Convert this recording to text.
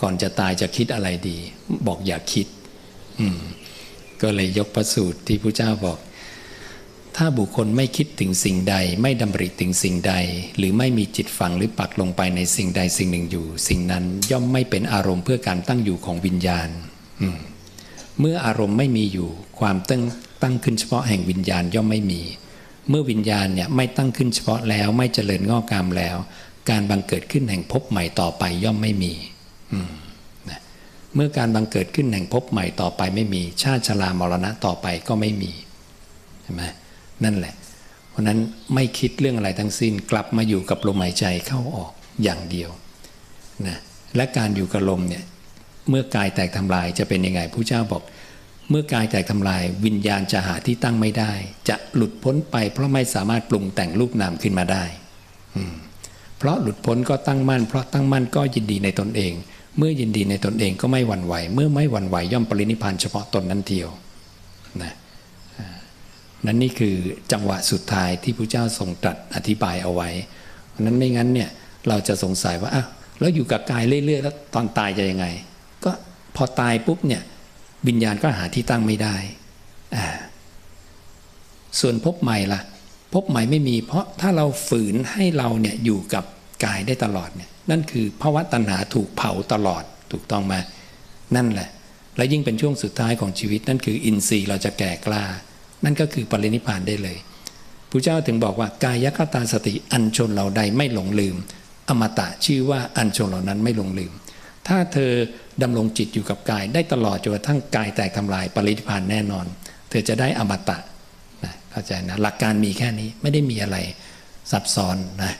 ก่อนจะตายจะคิดอะไรดี บอกอย่าคิด ก็เลยยกพระสูตรที่พระเจ้าบอก ถ้าบุคคลไม่คิดถึงสิ่งใด ไม่ดำริถึงสิ่งใด หรือไม่มีจิตฝังหรือปักลงไปในสิ่งใดสิ่งหนึ่งอยู่ สิ่งนั้นย่อมไม่เป็นอารมณ์เพื่อการตั้งอยู่ของวิญญาณมเมื่ออารมณ์ไม่มีอยู่ ความตั้งตั้งขึ้นเฉพาะแห่งวิญญาณย่อมไม่มี เมื่อวิญญาณเนี่ยไม่ตั้งขึ้นเฉพาะแล้วไม่เจริญงอกงามแล้ว การบังเกิดขึ้นแห่งภพใหม่ต่อไปย่อมไม่มี เมื่อการบังเกิดขึ้นแห่งภพใหม่ต่อไปไม่มี ชาติชรามรณะต่อไปก็ไม่มีใช่ไหมนั่นแหละ เพราะนั้นไม่คิดเรื่องอะไรทั้งสิ้นกลับมาอยู่กับลมหายใจเข้าออกอย่างเดียวนะและการอยู่กับลมเนี่ยเมื่อกายแตกทำลายจะเป็นยังไงผู้เจ้าบอก เมื่อกายแตกทำลายวิญญาณจะหาที่ตั้งไม่ได้ จะหลุดพ้นไป เพราะไม่สามารถปรุงแต่งรูปนามขึ้นมาได้เพราะหลุดพ้นก็ตั้งมั่น เพราะตั้งมั่นก็ยินดีในตนเอง เมื่อยินดีในตนเองก็ไม่หวั่นไหว เมื่อไม่หวั่นไหวย่อมปรินิพานเฉพาะตนนั้นเดียวนะนั่นนี่คือจังหวะสุดท้ายที่พระเจ้าทรงตรัสอธิบายเอาไว้เพราะนั้นไม่งั้นเนี่ยเราจะสงสัยว่าอ้าวแล้วอยู่กับกายเรื่อยๆแล้วตอนตายจะยังไง ก็พอตายปุ๊บเนี่ยวิญญาณก็หาที่ตั้งไม่ได้อ่าส่วนภพใหม่ล่ะภพใหม่ไม่มี เพราะถ้าเราฝืนให้เราเนี่ยอยู่กับ กายได้ตลอดเนี่ยนั่นคือภาวะตัณหาถูกเผาตลอดถูกต้องไหมนั่นแหละ และยิ่งเป็นช่วงสุดท้ายของชีวิต นั่นคืออินทรีย์เราจะแก่กล้า นั่นก็คือปรินิพานได้เลยพระเจ้าถึงบอกว่ากายคตาสติอันชนเราใดไม่หลงลืม อมตะชื่อว่าอันชนเหล่านั้นไม่หลงลืม ถ้าเธอดำรงจิตอยู่กับกายได้ตลอดจนกระทั่งกายแตกทำลายปรินิพพานแน่นอน เธอจะได้อมตะนะเข้าใจนะหลักการมีแค่นี้ไม่ได้มีอะไรซับซ้อนนะ